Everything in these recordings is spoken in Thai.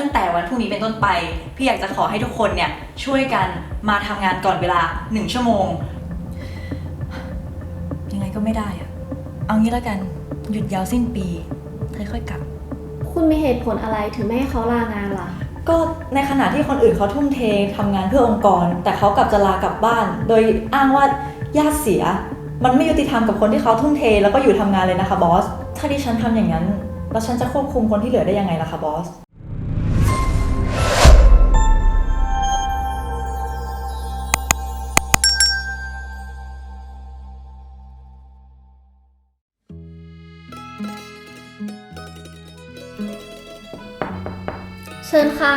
ตั้งแต่วันพรุ่งนี้เป็นต้นไป พี่อยากจะขอให้ทุกคนเนี่ยช่วยกันมาทำงานก่อนเวลา1ชั่วโมง ยังไงก็ไม่ได้อะเอางี้แล้วกันหยุดยาวสิ้นปีค่อยๆกลับ คุณมีเหตุผลอะไรถึงไม่ให้เขาลางานล่ะ ก็ในขณะที่คนอื่นเขาทุ่มเททำงานเพื่อองค์กร แต่เขากลับจะลากลับบ้าน โดยอ้างว่าญาติเสีย มันไม่ยุติธรรมกับคนที่เขาทุ่มเท แล้วก็อยู่ทำงานเลยนะคะบอส ถ้าดิฉันทำอย่างนั้น แล้วฉันจะควบคุมคนที่เหลือได้ยังไงล่ะคะบอส เชิญค่ะ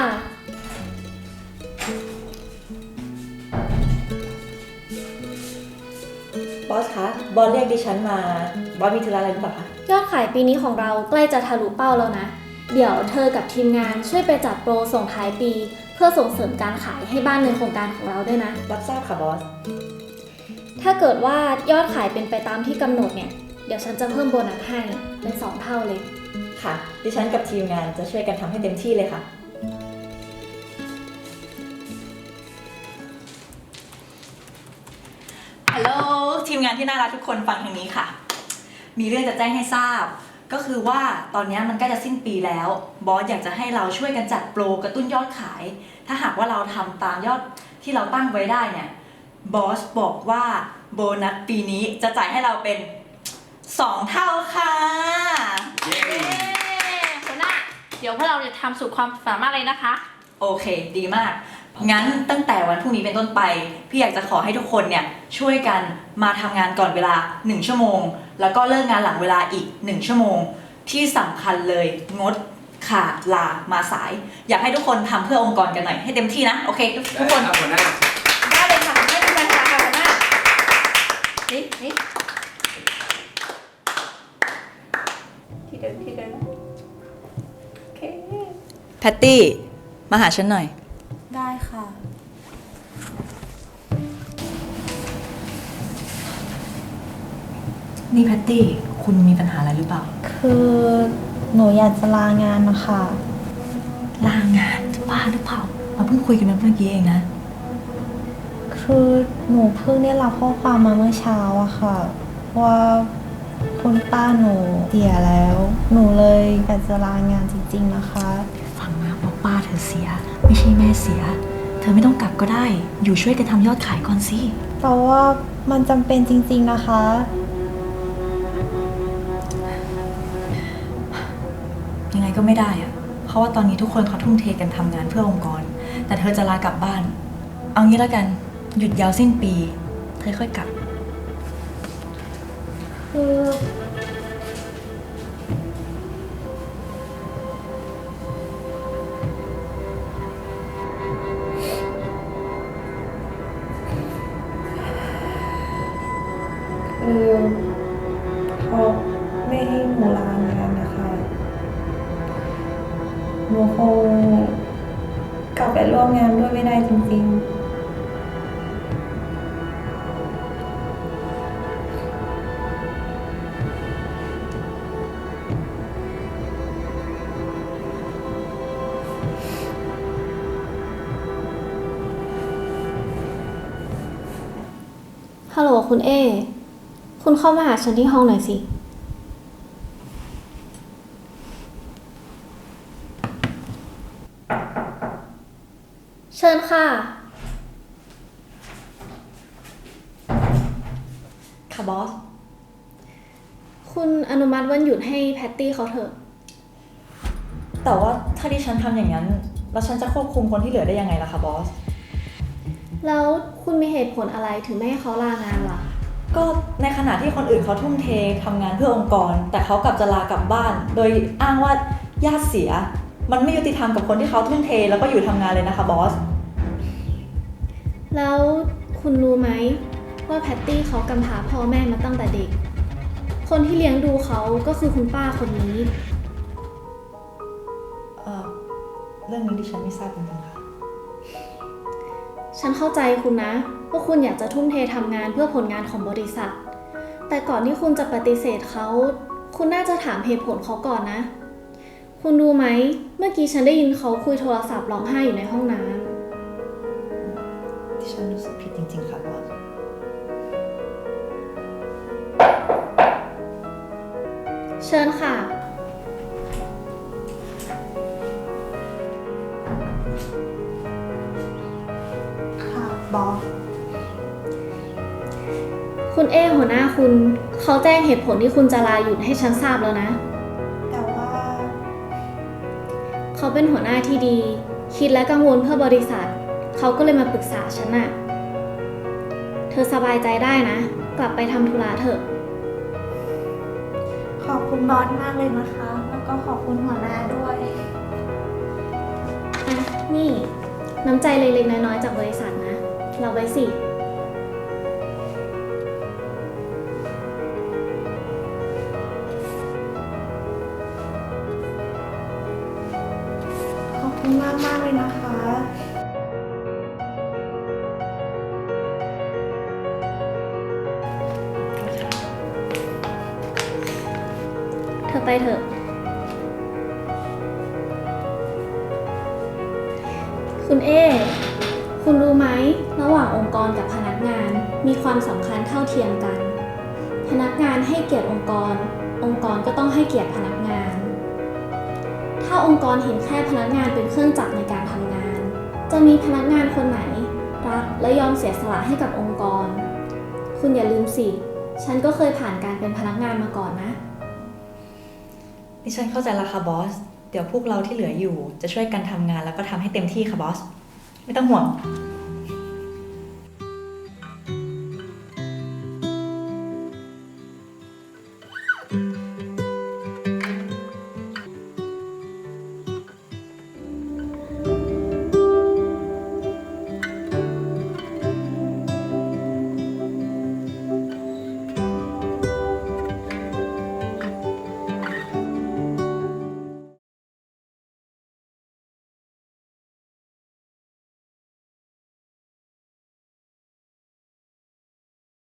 บอสคะ บอสเรียกดิฉันมา บอสมีธุระอะไรหรือเปล่าคะยอดขายปีนี้ของเราใกล้จะทะลุเป้าแล้วนะ เดี๋ยวเธอกับทีมงานช่วยไปจัดโปรส่งท้ายปี เพื่อส่งเสริมการขายให้บ้านในโครงการของเราด้วยนะ รับทราบค่ะบอส ถ้าเกิดว่ายอดขายเป็นไปตามที่กำหนดเนี่ย เดี๋ยวฉันจะเพิ่มโบนัสให้เป็นสองเท่าเลย ค่ะ ดิฉันกับทีมงานจะช่วยกันทำให้เต็มที่เลยค่ะานที่น่ารักทุกคนฟังทางนี้ค่ะ มีเรื่องจะแจ้งให้ทราบ ก็คือว่าตอนนี้มันใกล้จะสิ้นปีแล้ว บอสอยากจะให้เราช่วยกันจัดโปรกระตุ้นยอดขาย ถ้าหากว่าเราทำตามยอดที่เราตั้งไว้ได้เนี่ย บอสบอกว่าโบนัสปีนี้จะจ่ายให้เราเป็น 2 เท่าค่ะ เย้ หัวหน้าเดี๋ยวพวกเราจะทำสุดความสามารถเลยนะคะ โอเค ดีมาก งั้นตั้งแต่วันพรุ่งนี้เป็นต้นไป พี่อยากจะขอให้ทุกคนเนี่ยช่วยกันมาทำงานก่อนเวลา 1 ชั่วโมง แล้วก็เลิกงานหลังเวลาอีก 1 ชั่วโมง ที่สำคัญเลยงดขาดลามาสาย อยากให้ทุกคนทำเพื่อองค์กรกันหน่อยให้เต็มที่นะ โอเค ทุกคนได้ครับหัวหน้าได้เลยค่ะได้ทำงานค่ะหัวหน้าเฮ้ยเฮ้ยที่เดินที่เดินแพตตี้ มาหาฉันหน่อยได้ค่ะ นี่แพตตี้ คุณมีปัญหาอะไรหรือเปล่า คือหนูอยากจะลางานนะคะ ลางานจะบ้าหรือเปล่า เราเพิ่งคุยกันเมื่อกี้เองนะ คือหนูเพิ่งได้รับข้อความมาเมื่อเช้าอะค่ะ ว่าคุณป้าหนูเสียแล้ว หนูเลยอยากจะลางานจริงๆนะคะ ฟังนะว่าป้าเธอเสีย ไม่ใช่แม่เสีย เธอไม่ต้องกลับก็ได้ อยู่ช่วยกันทำยอดขายก่อนสิแต่ว่ามันจำเป็นจริงๆนะคะ ยังไงก็ไม่ได้อะเพราะว่าตอนนี้ทุกคนเขาทุ่มเทกันทำงานเพื่อองค์กร แต่เธอจะลากลับบ้าน เอางี้แล้วกัน หยุดยาวสิ้นปี เธอค่อยกลับ คือ คือเขาไม่ให้หนูลางานนะคะหนูคงกลับไปร่วมงานด้วยไม่ได้จริง ๆฮัลโหลคุณเอ คุณเข้ามาหาฉันที่ห้องหน่อยสิ เชิญค่ะ ค่ะบอส คุณอนุมัติวันหยุดให้แพตตี้เขาเถอะ แต่ว่าถ้าดิฉันทำอย่างนั้น แล้วฉันจะควบคุมคนที่เหลือได้ยังไงล่ะคะบอส แล้วคุณมีเหตุผลอะไรถึงไม่ให้เขาลางานล่ะ ก็ในขณะที่คนอื่นเขาทุ่มเททำงานเพื่อองค์กร แต่เขากลับจะลากลับบ้าน โดยอ้างว่าญาติเสีย มันไม่ยุติธรรมกับคนที่เขาทุ่มเทแล้วก็อยู่ทำงานเลยนะคะบอส แล้วคุณรู้ไหมว่าแพตตี้เขากำพร้าพ่อแม่มาตั้งแต่เด็ก คนที่เลี้ยงดูเขาก็คือคุณป้าคนนี้ เอ่อเรื่องนี้ดิฉันไม่ทราบจริงๆค่ะ ฉันเข้าใจคุณนะ ว่าคุณอยากจะทุ่มเททำงานเพื่อผลงานของบริษัท แต่ก่อนที่คุณจะปฏิเสธเขา คุณน่าจะถามเหตุผลเขาก่อนนะ คุณรู้ไหม เมื่อกี้ฉันได้ยินเขาคุยโทรศัพท์ร้องไห้อยู่ในห้องน้ที่ฉันรู้สึกผิดจริงๆค่ะบอสำเชิญค่ะ บอสคุณเอหัวหน้าคุณเขาแจ้งเหตุผลที่คุณจะลาหยุดให้ฉันทราบแล้วนะ แต่ว่า เขาเป็นหัวหน้าที่ดี คิดและกังวลเพื่อบริษัท เขาก็เลยมาปรึกษาฉันน่ะ เธอสบายใจได้นะ กลับไปทำธุระเถอะ ขอบคุณบอสมากเลยนะคะ แล้วก็ขอบคุณหัวหน้าด้วย อะ นี่ น้ำใจเล็กๆน้อยๆจากบริษัทนะ เราไว้สิ ขอบคุณมากมากๆเลยนะคะ เธอไปเถอะ คุณเอ กรกับพนักงานมีความสำคัญเท่าเทียมกัน พนักงานให้เกียรติองค์กร องค์กรก็ต้องให้เกียรติพนักงาน ถ้าองค์กรเห็นแค่พนักงานเป็นเครื่องจักรในการทำงาน จะมีพนักงานคนไหนรักและยอมเสียสละให้กับองค์กร คุณอย่าลืมสิ ฉันก็เคยผ่านการเป็นพนักงานมาก่อนนะ ดิฉันเข้าใจแล้วค่ะบอส เดี๋ยวพวกเราที่เหลืออยู่จะช่วยกันทำงานแล้วก็ทำให้เต็มที่ค่ะบอส ไม่ต้องห่วง